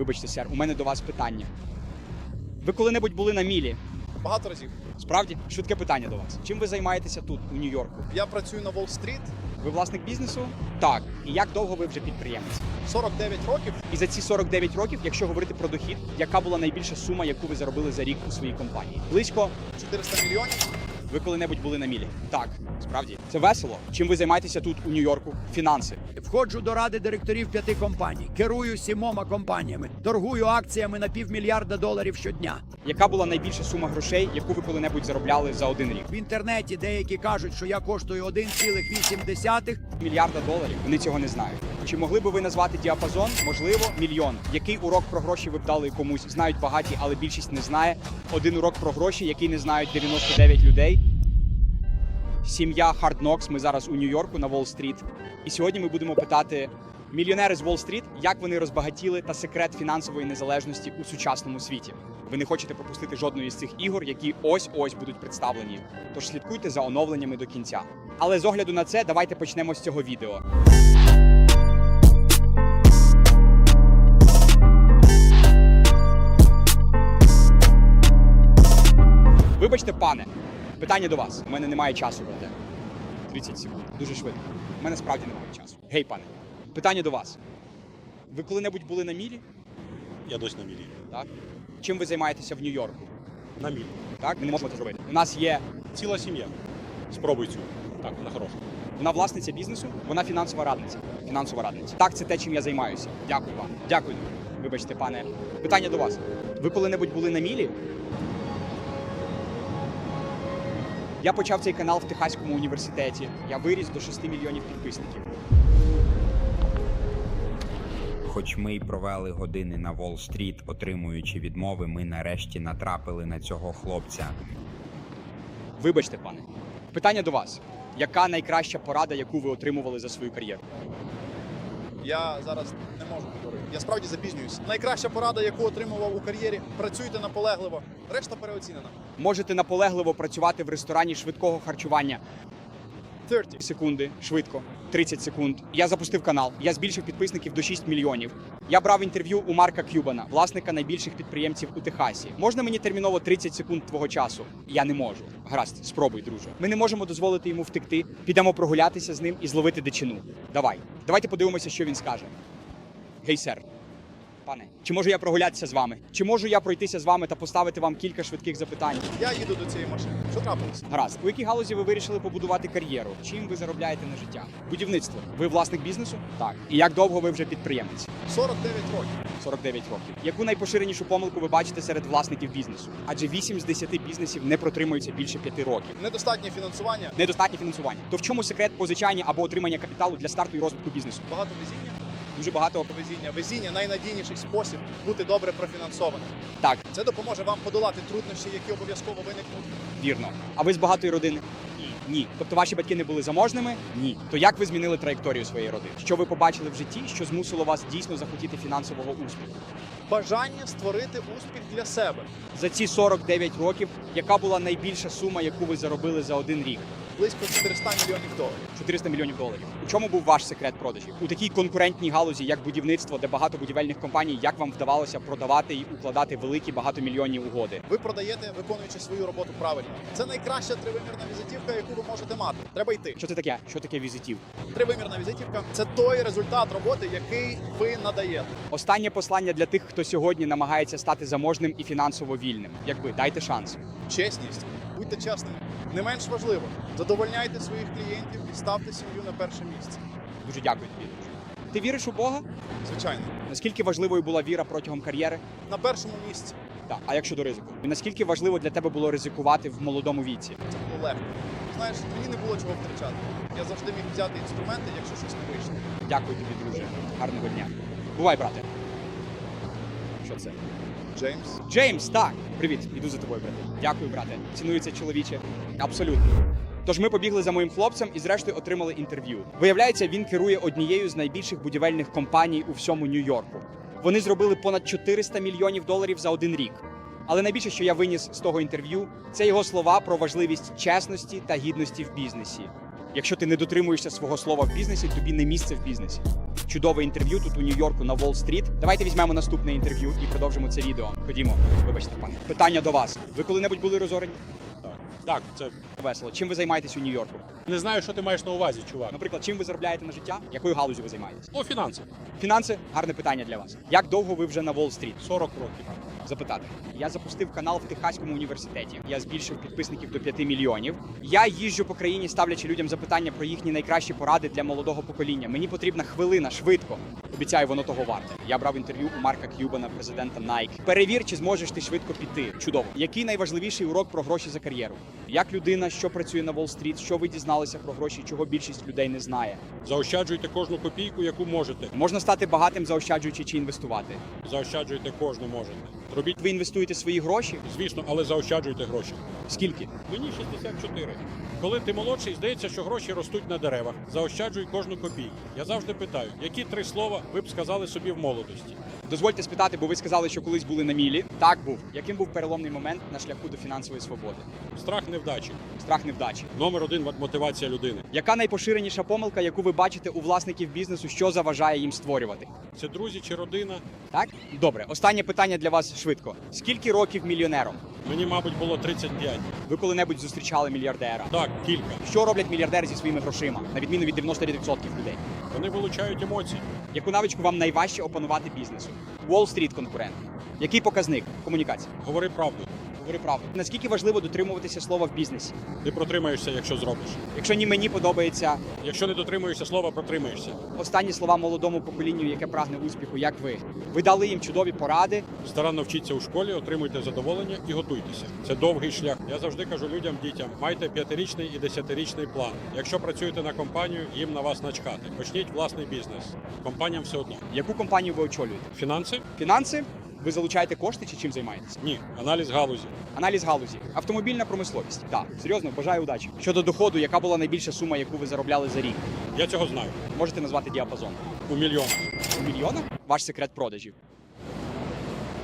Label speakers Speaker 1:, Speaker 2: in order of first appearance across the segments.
Speaker 1: Вибачте, сер, у мене до вас питання. Ви коли-небудь були на мілі?
Speaker 2: Багато разів.
Speaker 1: Справді, швидке питання до вас. Чим ви займаєтеся тут, у Нью-Йорку?
Speaker 2: Я працюю на Уолл-стріт
Speaker 1: Ви власник бізнесу? Так. І як довго ви вже підприємець?
Speaker 2: 49 років.
Speaker 1: І за ці 49 років, якщо говорити про дохід, яка була найбільша сума, яку ви заробили за рік у своїй компанії? Близько
Speaker 2: 400 мільйонів.
Speaker 1: Ви коли-небудь були на мілі? Так, справді. Це весело. Чим ви займаєтеся тут у Нью-Йорку? Фінанси.
Speaker 3: Входжу до ради директорів п'яти компаній, керую сімома компаніями, торгую акціями на півмільярда доларів щодня.
Speaker 1: Яка була найбільша сума грошей, яку ви коли-небудь заробляли за один рік?
Speaker 3: В інтернеті деякі кажуть, що я коштую 1,8.
Speaker 1: Мільярда доларів. Вони цього не знають. Чи могли би ви назвати діапазон? Можливо, мільйон. Який урок про гроші ви б дали комусь? Знають багаті, але більшість не знає. Один урок про гроші, який не знають 99 людей. Сім'я Hard Knocks. Ми зараз у Нью-Йорку на Уолл-стріт. І сьогодні ми будемо питати мільйонери з Уолл-стріт, як вони розбагатіли та секрет фінансової незалежності у сучасному світі. Ви не хочете пропустити жодної з цих ігор, які ось ось будуть представлені. Тож слідкуйте за оновленнями до кінця. Але з огляду на це, давайте почнемо з цього відео. Вибачте, пане, питання до вас. У мене немає часу, брате. 30 секунд. Дуже швидко. У мене справді немає часу. Гей, пане, питання до вас. Ви коли-небудь були на мілі?
Speaker 4: Я досі на мілі.
Speaker 1: Так. Чим ви займаєтеся в Нью-Йорку?
Speaker 4: На мілі.
Speaker 1: Так, ми не можемо це зробити. У нас є
Speaker 4: Ціла сім'я. Спробуй цю. Так, вона хороша.
Speaker 1: вона власниця бізнесу, вона фінансова радниця. Фінансова радниця. Так, це те, чим я займаюся. Дякую вам. Дякую. Вибачте, пане. Питання до вас. Ви коли-небудь були на мілі? Я почав цей канал в Техаському університеті. Я виріс до 6 мільйонів підписників.
Speaker 5: Хоч ми й провели години на Уолл-стріт, отримуючи відмови, ми нарешті натрапили на цього хлопця.
Speaker 1: Вибачте, пане. Питання до вас. Яка найкраща порада, яку ви отримували за свою кар'єру?
Speaker 2: Я зараз не можу говорити. Я справді запізнююсь. Найкраща порада, яку отримував у кар'єрі, працюйте наполегливо. Решта переоцінена.
Speaker 1: Можете наполегливо працювати в ресторані швидкого харчування
Speaker 2: 30.
Speaker 1: секунди, швидко, 30 секунд. Я запустив канал. Я збільшив підписників до 6 мільйонів. Я брав інтерв'ю у Марка Кюбана, власника найбільших підприємців у Техасі. Можна мені терміново 30 секунд твого часу? Я не можу. Гаразд, спробуй, друже. Ми не можемо дозволити йому втекти. Підемо прогулятися з ним і зловити дичину. Давай, давайте подивимося, що він скаже. Гей, сер. Пане, чи можу я прогулятися з вами? Чи можу я пройтися з вами та поставити вам кілька швидких запитань?
Speaker 2: Я їду до цієї машини. Що трапилось?
Speaker 1: Гаразд, у якій галузі ви вирішили побудувати кар'єру? Чим ви заробляєте на життя? Будівництво. Ви власник бізнесу? Так. І як довго ви вже підприємець?
Speaker 2: 49 років.
Speaker 1: 49 років. Яку найпоширенішу помилку ви бачите серед власників бізнесу? Адже 8 з 10 бізнесів не протримуються більше 5 років.
Speaker 2: Недостатнє фінансування,
Speaker 1: Недостатнє фінансування. То в чому секрет позичання або отримання капіталу для старту і розвитку бізнесу?
Speaker 2: багато везіння.
Speaker 1: Дуже багато
Speaker 2: Везіння. Везіння найнадійніший спосіб бути добре профінансованим.
Speaker 1: так,
Speaker 2: Це допоможе вам подолати труднощі, які обов'язково виникнуть.
Speaker 1: вірно. А ви з багатої родини? Ні. Ні. Тобто ваші батьки не були заможними? Ні. То як ви змінили траєкторію своєї родини? Що ви побачили в житті, що змусило вас дійсно захотіти фінансового успіху?
Speaker 2: Бажання створити успіх для себе.
Speaker 1: За ці 49 років, яка була найбільша сума, яку ви заробили за один рік?
Speaker 2: Близько 400 мільйонів доларів.
Speaker 1: 400 мільйонів доларів. У чому був ваш секрет продажів? У такій конкурентній галузі, як будівництво, де багато будівельних компаній, як вам вдавалося продавати і укладати великі багатомільйонні угоди?
Speaker 2: Ви продаєте, виконуючи свою роботу правильно. Це найкраща тривимірна візитівка, яку ви можете мати. Треба йти.
Speaker 1: Що це таке? Що таке візитів?
Speaker 2: Тривимірна візитівка це той результат роботи, який ви надаєте.
Speaker 1: Останнє послання для тих, хто сьогодні намагається стати заможним і фінансово вільним. Якби дайте шанс.
Speaker 2: Чесність, будьте чесними. Не менш важливо, задовольняйте своїх клієнтів і ставте сім'ю на перше місце.
Speaker 1: Дуже дякую тобі. Ти віриш у Бога?
Speaker 2: Звичайно,
Speaker 1: Наскільки важливою була віра протягом кар'єри?
Speaker 2: на першому місці
Speaker 1: Так. А як щодо ризику? І наскільки важливо для тебе було ризикувати в молодому віці?
Speaker 2: це було легко. Знаєш, мені не було чого втрачати. Я завжди міг взяти інструменти, якщо щось не вийшло.
Speaker 1: Дякую тобі, друже. Гарного дня. Бувай, брате. Це?
Speaker 2: Джеймс,
Speaker 1: Джеймс, так. Привіт, іду за тобою, брате. Дякую, брате. Цінується чоловіче. Абсолютно. Тож ми побігли за моїм хлопцем і зрештою отримали інтерв'ю. Виявляється, він керує однією з найбільших будівельних компаній у всьому Нью-Йорку. Вони зробили понад 400 мільйонів доларів за один рік. Але найбільше, що я виніс з того інтерв'ю, це його слова про важливість чесності та гідності в бізнесі. Якщо ти не дотримуєшся свого слова в бізнесі, тобі не місце в бізнесі. Чудове інтерв'ю тут у Нью-Йорку на Уолл-стріт. Давайте візьмемо наступне інтерв'ю і продовжимо це відео. Ходімо, вибачте, пане. Питання до вас. Ви коли-небудь були розорені?
Speaker 4: Так, так це
Speaker 1: Весело. Чим ви займаєтесь у Нью-Йорку?
Speaker 4: не знаю, що ти маєш на увазі, чувак.
Speaker 1: Наприклад, чим ви заробляєте на життя? Якою галузю ви займаєтесь?
Speaker 4: О, фінанси.
Speaker 1: Фінанси гарне питання для вас. Як довго ви вже на Уолл-стріт?
Speaker 4: 40 років.
Speaker 1: Запитати. Я запустив канал в Техаському університеті. Я збільшив підписників до 5 мільйонів. Я їжджу по країні, ставлячи людям запитання про їхні найкращі поради для молодого покоління. Мені потрібна хвилина, швидко. Обіцяю, воно того варте. Я брав інтерв'ю у Марка К'юбана, президента Nike. Перевір, чи зможеш ти швидко піти. Чудово. Який найважливіший урок про гроші за кар'єру? Як людина, що працює на Уолл-стріт, що ви дізналися про гроші, чого більшість людей не знає?
Speaker 4: Заощаджуйте кожну копійку, яку можете.
Speaker 1: Можна стати багатим, заощаджуючи чи інвестувати.
Speaker 4: Заощаджуйте кожну можете. Робіть,
Speaker 1: Ви інвестуєте свої гроші?
Speaker 4: звісно, але заощаджуйте гроші.
Speaker 1: Скільки?
Speaker 4: Мені 64. Коли ти молодший, здається, що гроші ростуть на деревах. Заощаджуй кожну копійку. Я завжди питаю, які три слова ви б сказали собі в молодості?
Speaker 1: Дозвольте спитати, бо ви сказали, що колись були на мілі. Так був. Яким був переломний момент на шляху до фінансової свободи?
Speaker 4: Страх невдачі.
Speaker 1: Страх невдачі.
Speaker 4: Номер один мотивація людини.
Speaker 1: Яка найпоширеніша помилка, яку ви бачите у власників бізнесу, що заважає їм створювати?
Speaker 4: Це друзі чи родина.
Speaker 1: Так? Добре, останнє питання для вас швидко. Скільки років мільйонером?
Speaker 4: Мені, мабуть, було 35.
Speaker 1: Ви коли-небудь зустрічали мільярдера?
Speaker 4: Так, кілька.
Speaker 1: Що роблять мільярдери зі своїми грошима, на відміну від 99% людей?
Speaker 4: Вони вилучають емоції.
Speaker 1: Яку навичку вам найважче опанувати бізнесу? Уолл-стріт конкурент. Який показник? Комунікація.
Speaker 4: Говори правду.
Speaker 1: Говори правду. Наскільки важливо дотримуватися слова в бізнесі?
Speaker 4: Ти протримаєшся, якщо зробиш.
Speaker 1: Якщо ні мені подобається
Speaker 4: Якщо не дотримуєшся слова, протримаєшся.
Speaker 1: Останні слова молодому поколінню, яке прагне успіху, як ви. Ви дали їм чудові поради.
Speaker 4: Старанно вчіться у школі, отримуйте задоволення і готуйтеся. Це довгий шлях. Я завжди кажу людям, дітям, майте п'ятирічний і десятирічний план. Якщо працюєте на компанію, їм на вас начкати. Почніть власний бізнес. Компаніям все одно.
Speaker 1: Яку компанію ви очолюєте?
Speaker 4: Фінанси?
Speaker 1: Фінанси? Ви залучаєте кошти чи чим займаєтесь?
Speaker 4: Ні. Аналіз галузі.
Speaker 1: Аналіз галузі, автомобільна промисловість. Так, серйозно, бажаю удачі. Щодо доходу, яка була найбільша сума, яку ви заробляли за рік?
Speaker 4: Я цього знаю.
Speaker 1: Можете назвати діапазон?
Speaker 4: У мільйонах.
Speaker 1: У мільйонах? Ваш секрет продажів.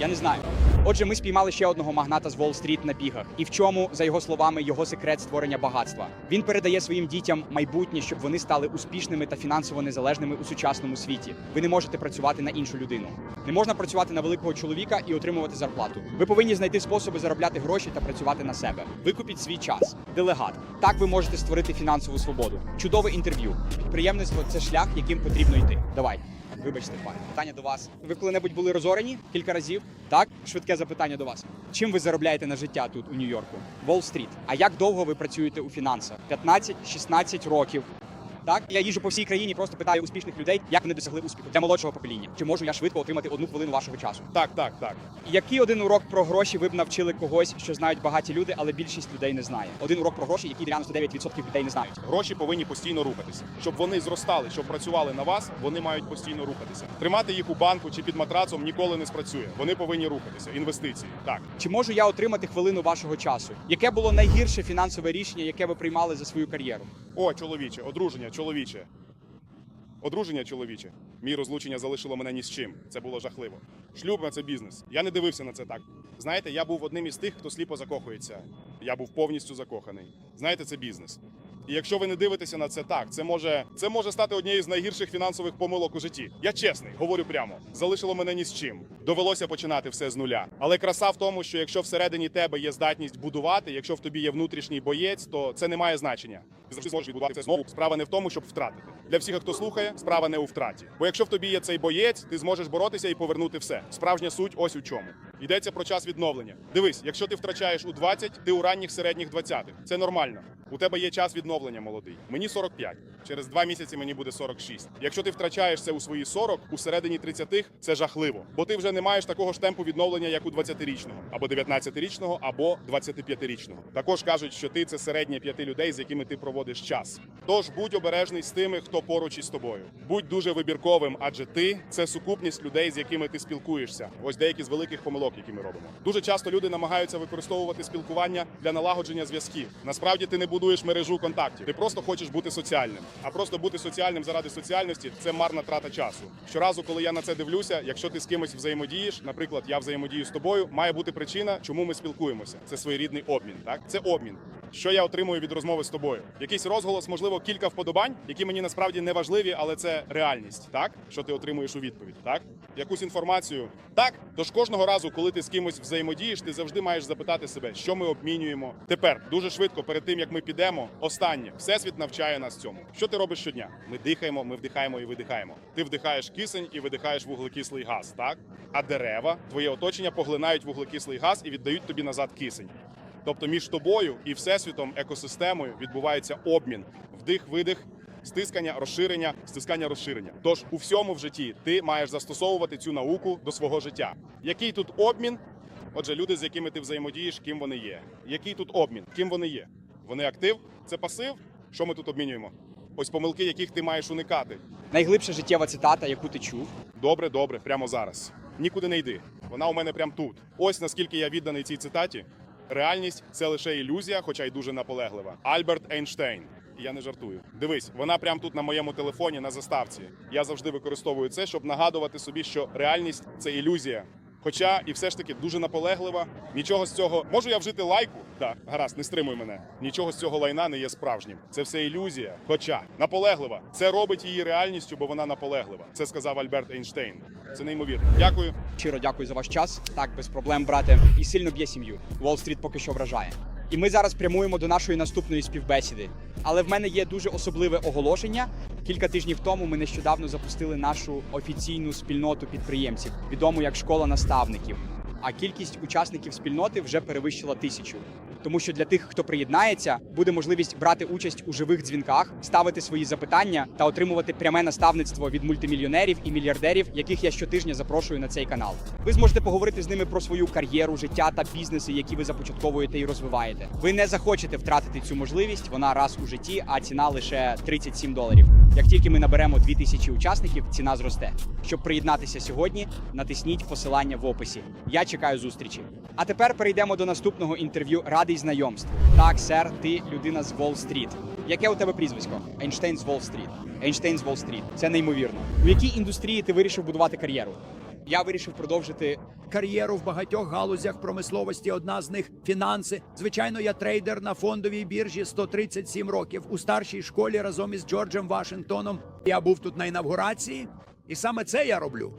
Speaker 1: Я не знаю. Отже, ми спіймали ще одного магната з Уолл-стріт на бігах. І в чому, за його словами, його секрет створення багатства. Він передає своїм дітям майбутнє, щоб вони стали успішними та фінансово незалежними у сучасному світі. Ви не можете працювати на іншу людину. Не можна працювати на великого чоловіка і отримувати зарплату. Ви повинні знайти способи заробляти гроші та працювати на себе. Викупіть свій час. Делегат. Так ви можете створити фінансову свободу. Чудове інтерв'ю. Підприємництво це шлях, яким потрібно йти. Давай. Вибачте, пане. Питання до вас. Ви коли-небудь були розорені кілька разів? Так, швидке запитання до вас. Чим ви заробляєте на життя тут у Нью-Йорку? Волл-стріт. А як довго ви працюєте у фінансах? 15-16 років. Так, я їжджу по всій країні, просто питаю успішних людей, як вони досягли успіху для молодшого покоління. Чи можу я швидко отримати одну хвилину вашого часу?
Speaker 2: Так, так, так.
Speaker 1: Який один урок про гроші ви б навчили когось, що знають багаті люди, але більшість людей не знає? Один урок про гроші, який 99% людей не знають.
Speaker 6: Гроші повинні постійно рухатися. Щоб вони зростали, щоб працювали на вас, вони мають постійно рухатися. Тримати їх у банку чи під матрацом ніколи не спрацює. Вони повинні рухатися. Інвестиції. Так.
Speaker 1: Чи можу я отримати хвилину вашого часу? Яке було найгірше фінансове рішення, яке ви приймали за свою кар'єру?
Speaker 6: О, чоловіче, одруження, чоловіче. Одруження чоловіче. Мій розлучення залишило мене ні з чим. Це було жахливо. Шлюб це бізнес. Я не дивився на це так. Знаєте, я був одним із тих, хто сліпо закохується. Я був повністю закоханий. Знаєте, це бізнес. І якщо ви не дивитеся на це так, це може це може стати однією з найгірших фінансових помилок у житті. Я чесний, говорю прямо. Залишило мене ні з чим. Довелося починати все з нуля. Але краса в тому, що якщо всередині тебе є здатність будувати, якщо в тобі є внутрішній боєць, то це не має значення. Ти завжди зможеш відбудувати це знову. Справа не в тому, щоб втратити. Для всіх, хто слухає, справа не у втраті. Бо якщо в тобі є цей боєць, ти зможеш боротися і повернути все. Справжня суть ось у чому. Йдеться про час відновлення. Дивись, якщо ти втрачаєш у 20, ти у ранніх середніх 20. Це нормально. У тебе є час відновлення, молодий. Мені 45. Через два місяці мені буде 46. Якщо ти втрачаєш це у свої 40, у середині 30 це жахливо. Бо ти вже не маєш такого ж темпу відновлення, як у 20-річного, або 19-річного, або 25-річного. Також кажуть, що ти це середнє п'яти людей, з якими ти проводиш час. Тож будь обережний з тими, хто поруч із тобою. Будь дуже вибірковим, адже ти це сукупність людей, з якими ти спілкуєшся. Ось деякі з великих помилок, які ми робимо. Дуже часто люди намагаються використовувати спілкування для налагодження зв'язків. Насправді ти не будуєш мережу контактів. Ти просто хочеш бути соціальним. А просто бути соціальним заради соціальності це марна трата часу. Щоразу, коли я на це дивлюся, якщо ти з кимось взаємодієш, наприклад, я взаємодію з тобою, має бути причина, чому ми спілкуємося. Це своєрідний обмін. Так, це обмін. Що я отримую від розмови з тобою? Якийсь розголос, можливо, кілька вподобань, які мені насправді не важливі, але це реальність, так? Що ти отримуєш у відповідь, так? Якусь інформацію. Так, тож кожного разу, коли ти з кимось взаємодієш, ти завжди маєш запитати себе, що ми обмінюємо. Тепер дуже швидко, перед тим як ми підемо, останнє всесвіт навчає нас цьому. Що ти робиш щодня? Ми дихаємо, ми вдихаємо і видихаємо. Ти вдихаєш кисень і видихаєш вуглекислий газ, так? А дерева, твоє оточення поглинають вуглекислий газ і віддають тобі назад кисень. Тобто між тобою і всесвітом, екосистемою відбувається обмін, вдих, видих, стискання, розширення, стискання, розширення. Тож у всьому в житті ти маєш застосовувати цю науку до свого життя. Який тут обмін? Отже, люди, з якими ти взаємодієш, ким вони є. Який тут обмін? Ким вони є? Вони актив? Це пасив? Що ми тут обмінюємо? Ось помилки, яких ти маєш уникати.
Speaker 1: Найглибша життєва цитата, яку ти чув.
Speaker 6: Добре, добре, прямо зараз. Нікуди не йди. Вона у мене прямо тут. Ось наскільки я відданий цій цитаті. Реальність це лише ілюзія, хоча й дуже наполеглива. Альберт Ейнштейн. Я не жартую. Дивись, вона прямо тут на моєму телефоні на заставці. Я завжди використовую це, щоб нагадувати собі, що реальність це ілюзія. Хоча і все ж таки дуже наполеглива. Нічого з цього можу я вжити лайку? Так, гаразд, не стримуй мене. Нічого з цього лайна не є справжнім. Це все ілюзія. Хоча наполеглива. Це робить її реальністю, бо вона наполеглива. Це сказав Альберт Ейнштейн. Це неймовірно. Дякую.
Speaker 1: Щиро дякую за ваш час. Так, без проблем, брате. І сильно б'є сім'ю. Уолл-стріт поки що вражає. І ми зараз прямуємо до нашої наступної співбесіди. Але в мене є дуже особливе оголошення. Кілька тижнів тому ми нещодавно запустили нашу офіційну спільноту підприємців, відому як школа наставників. А кількість учасників спільноти вже перевищила тисячу. Тому що для тих, хто приєднається, буде можливість брати участь у живих дзвінках, ставити свої запитання та отримувати пряме наставництво від мультимільйонерів і мільярдерів, яких я щотижня запрошую на цей канал. Ви зможете поговорити з ними про свою кар'єру, життя та бізнеси, які ви започатковуєте і розвиваєте. Ви не захочете втратити цю можливість. Вона раз у житті, а ціна лише 37 доларів. Як тільки ми наберемо 2000 учасників, ціна зросте. Щоб приєднатися сьогодні, натисніть посилання в описі. Я чекаю зустрічі. А тепер перейдемо до наступного інтерв'ю. Радий знайомству. Так, сер, ти людина з Уолл-стріт. Яке у тебе прізвисько? Ейнштейн з Уолл-стріт. Ейнштейн з Уолл-стріт. Це неймовірно. У якій індустрії ти вирішив будувати кар'єру? Я вирішив продовжити
Speaker 3: кар'єру в багатьох галузях промисловості. Одна з них фінанси. Звичайно, я трейдер на фондовій біржі 137 років. У старшій школі разом із Джорджем Вашингтоном. Я був тут на інавгурації, і саме це я роблю.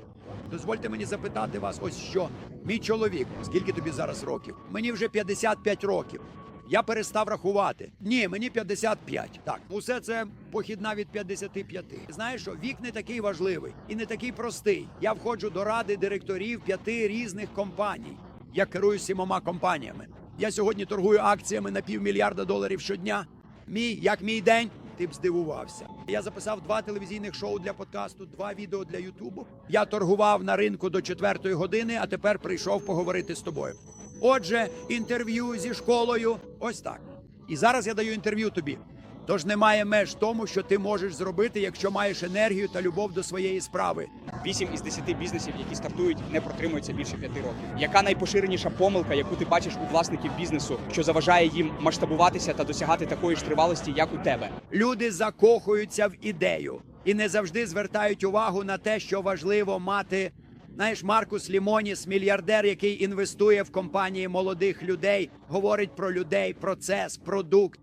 Speaker 3: Дозвольте мені запитати вас, ось що мій чоловік, скільки тобі зараз років? Мені вже 55 років. Я перестав рахувати. Ні, мені 55. Так, усе це похідна від 55. Знаєш що, вік не такий важливий і не такий простий. Я входжу до ради директорів п'яти різних компаній. Я керую сімома компаніями. Я сьогодні торгую акціями на півмільярда доларів щодня. Мій як мій день. Ти б здивувався. Я записав два телевізійних шоу для подкасту, два відео для Ютубу. Я торгував на ринку до четвертої години, а тепер прийшов поговорити з тобою. Отже, інтерв'ю зі школою. Ось так. І зараз я даю інтерв'ю тобі. Тож немає меж тому, що ти можеш зробити, якщо маєш енергію та любов до своєї справи.
Speaker 1: 8 із 10 бізнесів, які стартують, не протримуються більше 5 років. Яка найпоширеніша помилка, яку ти бачиш у власників бізнесу, що заважає їм масштабуватися та досягати такої ж тривалості, як у тебе?
Speaker 3: Люди закохуються в ідею і не завжди звертають увагу на те, що важливо мати. Знаєш, Маркус Лімоніс, мільярдер, який інвестує в компанії молодих людей, говорить про людей, процес, продукт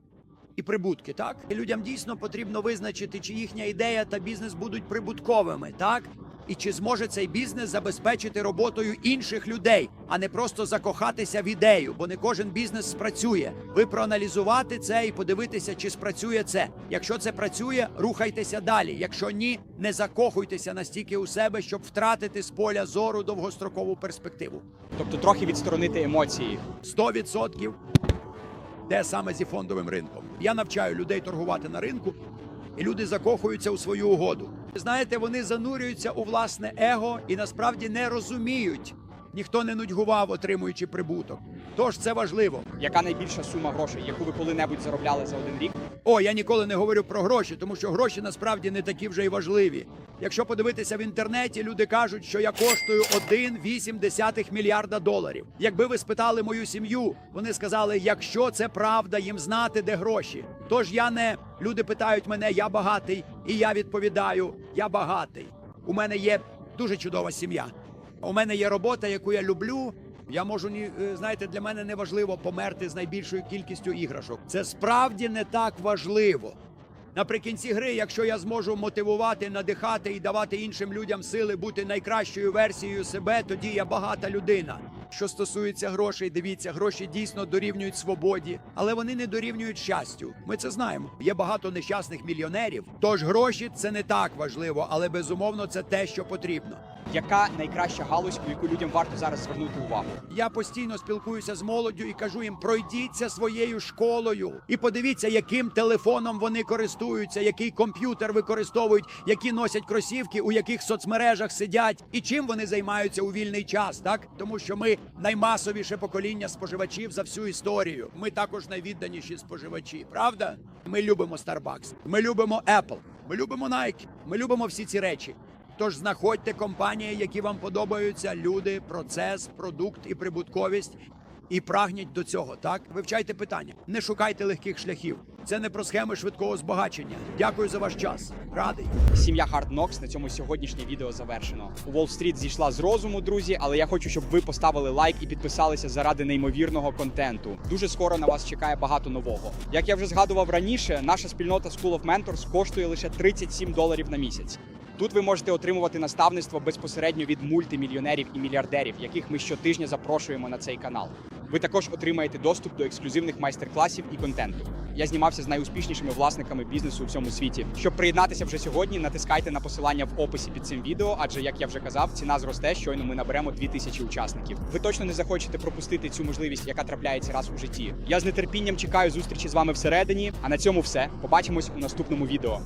Speaker 3: і прибутки. Так і людям дійсно потрібно визначити, чи їхня ідея та бізнес будуть прибутковими, так і чи зможе цей бізнес забезпечити роботою інших людей, а не просто закохатися в ідею, бо не кожен бізнес спрацює. Ви проаналізувати це і подивитися, чи спрацює це. Якщо це працює, рухайтеся далі. Якщо ні, не закохуйтеся настільки у себе, щоб втратити з поля зору довгострокову перспективу.
Speaker 1: Тобто трохи відсторонити емоції.
Speaker 3: 100% те саме зі фондовим ринком. Я навчаю людей торгувати на ринку, і люди закохуються у свою угоду. Знаєте, вони занурюються у власне его і насправді не розуміють. Ніхто не нудьгував, отримуючи прибуток. Тож це важливо.
Speaker 1: Яка найбільша сума грошей, яку ви коли-небудь заробляли за один рік?
Speaker 3: О, я ніколи не говорю про гроші, тому що гроші насправді не такі вже й важливі. Якщо подивитися в інтернеті, люди кажуть, що я коштую 1,8 мільярда доларів. Якби ви спитали мою сім'ю, вони сказали, якщо це правда, їм знати, де гроші. Тож я не люди питають мене, я багатий, і я відповідаю, я багатий. У мене є дуже чудова сім'я. У мене є робота, яку я люблю, Я можу ні, е, знаєте, для мене не важливо померти з найбільшою кількістю іграшок. Це справді не так важливо. Наприкінці гри, якщо я зможу мотивувати, надихати і давати іншим людям сили бути найкращою версією себе, тоді я багата людина. Що стосується грошей, дивіться, гроші дійсно дорівнюють свободі, але вони не дорівнюють щастю. Ми це знаємо. Є багато нещасних мільйонерів. Тож гроші це не так важливо, але безумовно це те, що потрібно.
Speaker 1: Яка найкраща галузь, у яку людям варто зараз звернути увагу?
Speaker 3: Я постійно спілкуюся з молоддю і кажу їм: пройдіться своєю школою і подивіться, яким телефоном вони користуються, який комп'ютер використовують, які носять кросівки, у яких соцмережах сидять, і чим вони займаються у вільний час, так тому що ми наймасовіше покоління споживачів за всю історію. Ми також найвідданіші споживачі, правда? Ми любимо Starbucks, ми любимо Apple, ми любимо Nike, ми любимо всі ці речі. Тож знаходьте компанії, які вам подобаються, люди, процес, продукт і прибутковість. І прагніть до цього, так? Вивчайте питання. Не шукайте легких шляхів. Це не про схеми швидкого збагачення. Дякую за ваш час. Радий.
Speaker 1: Сім'я Hard Knocks на цьому сьогоднішнє відео завершено. Уолл-стріт зійшла з розуму, друзі, але я хочу, щоб ви поставили лайк і підписалися заради неймовірного контенту. Дуже скоро на вас чекає багато нового. Як я вже згадував раніше, наша спільнота School of Mentors коштує лише 37 доларів на місяць. Тут ви можете отримувати наставництво безпосередньо від мультимільйонерів і мільярдерів, яких ми щотижня запрошуємо на цей канал. Ви також отримаєте доступ до ексклюзивних майстер-класів і контенту. Я знімався з найуспішнішими власниками бізнесу у всьому світі. Щоб приєднатися вже сьогодні, натискайте на посилання в описі під цим відео, адже як я вже казав, ціна зросте, щойно ми наберемо 2000 учасників. Ви точно не захочете пропустити цю можливість, яка трапляється раз у житті. Я з нетерпінням чекаю зустрічі з вами всередині. А на цьому все. Побачимось у наступному відео.